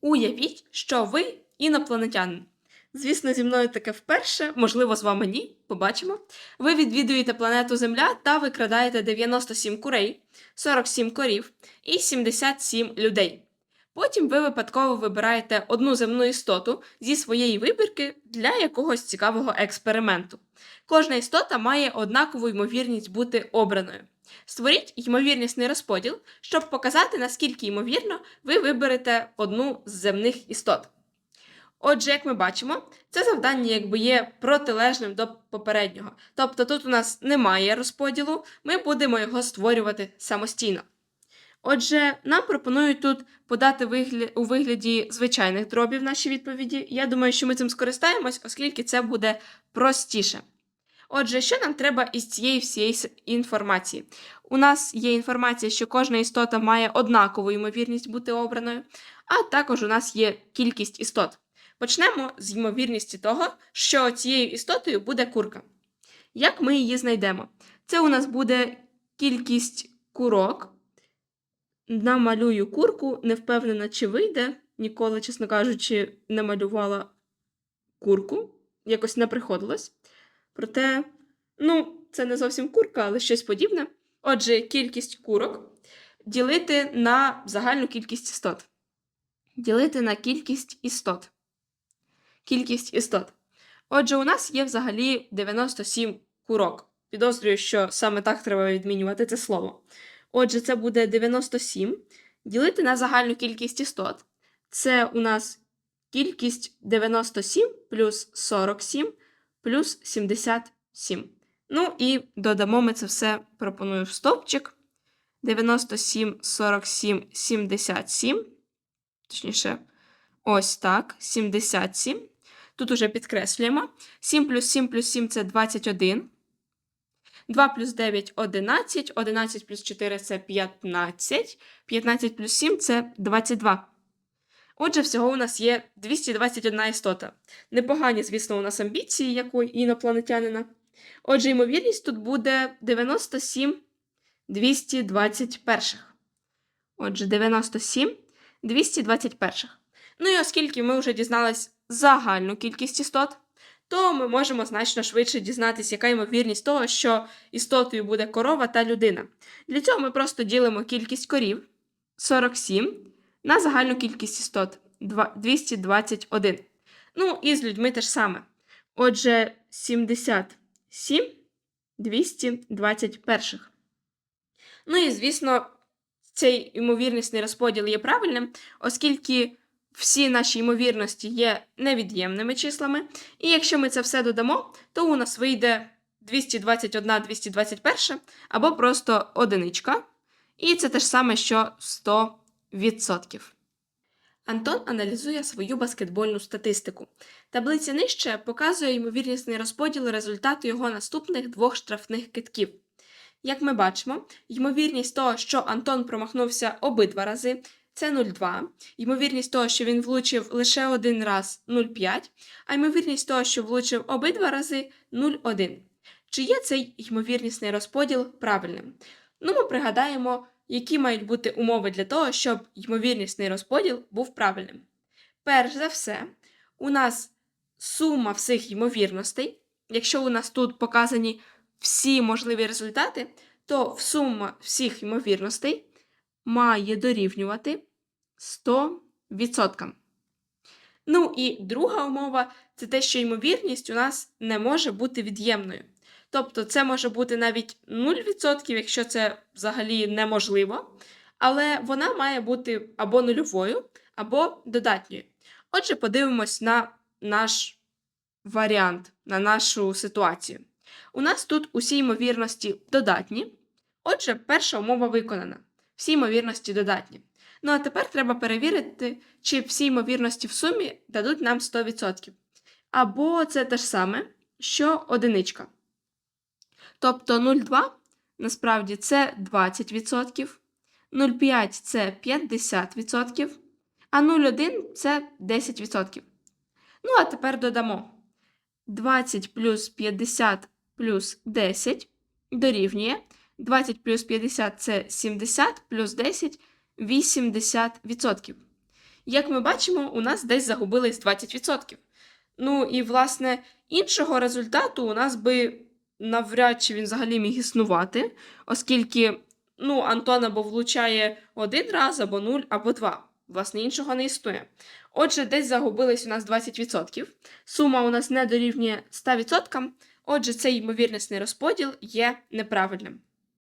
Уявіть, що ви інопланетянин. Звісно, зі мною таке вперше, можливо, з вами ні, побачимо. Ви відвідуєте планету Земля та викрадаєте 97 курей, 47 корів і 77 людей. Потім ви випадково вибираєте одну земну істоту зі своєї вибірки для якогось цікавого експерименту. Кожна істота має однакову ймовірність бути обраною. Створіть ймовірнісний розподіл, щоб показати, наскільки ймовірно ви виберете одну з земних істот. Отже, як ми бачимо, це завдання якби є протилежним до попереднього. Тобто тут у нас немає розподілу, ми будемо його створювати самостійно. Отже, нам пропонують тут подати у вигляді звичайних дробів наші відповіді. Я думаю, що ми цим скористаємось, оскільки це буде простіше. Отже, що нам треба із цієї всієї інформації? У нас є інформація, що кожна істота має однакову ймовірність бути обраною, а також у нас є кількість істот. Почнемо з ймовірності того, що цією істотою буде курка. Як ми її знайдемо? Це у нас буде кількість курок. Намалюю курку, не впевнена, чи вийде. Ніколи, чесно кажучи, не малювала курку, якось не приходилось. Проте, ну, це не зовсім курка, але щось подібне. Отже, кількість курок ділити на загальну кількість істот. Ділити на кількість істот. Кількість істот. Отже, у нас є взагалі 97 курок. Підозрюю, що саме так треба відмінювати це слово. Отже, це буде 97 ділити на загальну кількість істот. Це у нас кількість 97 плюс 47 плюс 77. Ну і додамо ми це все, пропоную в стовпчик. 97, 47, 77. Точніше, ось так, 77. Тут уже підкреслюємо. 7 плюс 7 плюс 7 це 21. 2 плюс 9 – 11, 11 плюс 4 – це 15, 15 плюс 7 – це 22. Отже, всього у нас є 221 істота. Непогані, звісно, у нас амбіції, як у інопланетянина. Отже, ймовірність тут буде 97 221. Отже, 97 221. Ну і оскільки ми вже дізнались загальну кількість істот, то ми можемо значно швидше дізнатися, яка ймовірність того, що істотою буде корова та людина. Для цього ми просто ділимо кількість корів 47 на загальну кількість істот 221. Ну, і з людьми теж саме. Отже, 77 221. Ну і, звісно, цей ймовірнісний розподіл є правильним, оскільки всі наші ймовірності є невід'ємними числами. І якщо ми це все додамо, то у нас вийде 221, 221 або просто одиничка. І це те ж саме, що 100%. Антон аналізує свою баскетбольну статистику. Таблиця нижче показує ймовірнісний розподіл результату його наступних двох штрафних китків. Як ми бачимо, ймовірність того, що Антон промахнувся обидва рази, це 0,2. Ймовірність того, що він влучив лише один раз 0,5, а ймовірність того, що влучив обидва рази 0,1. Чи є цей ймовірнісний розподіл правильним? Ну, ми пригадаємо, які мають бути умови для того, щоб ймовірнісний розподіл був правильним. Перш за все, у нас сума всіх ймовірностей. Якщо у нас тут показані всі можливі результати, то сума всіх ймовірностей має дорівнювати 100%. Ну і друга умова це те, що ймовірність у нас не може бути від'ємною. Тобто це може бути навіть 0%, якщо це взагалі неможливо, але вона має бути або нульовою, або додатньою. Отже, подивимось на наш варіант, на нашу ситуацію. У нас тут усі ймовірності додатні. Отже, перша умова виконана. Всі ймовірності додатні. Ну а тепер треба перевірити, чи всі ймовірності в сумі дадуть нам 100%. Або це те ж саме, що одиничка. Тобто 0,2 насправді це 20%, 0,5 це 50%, а 0,1 це 10%. Ну, а тепер додамо 20 плюс 50 плюс 10 дорівнює. 20 плюс 50 це 70, плюс 10 80%. Як ми бачимо, у нас десь загубились 20%. Ну і, власне, іншого результату у нас би навряд чи він взагалі міг існувати, оскільки ну, Антон або влучає один раз, або 0, або 2. Власне, іншого не існує. Отже, десь загубились у нас 20%. Сума у нас не дорівнює 100%. Отже, цей ймовірнісний розподіл є неправильним.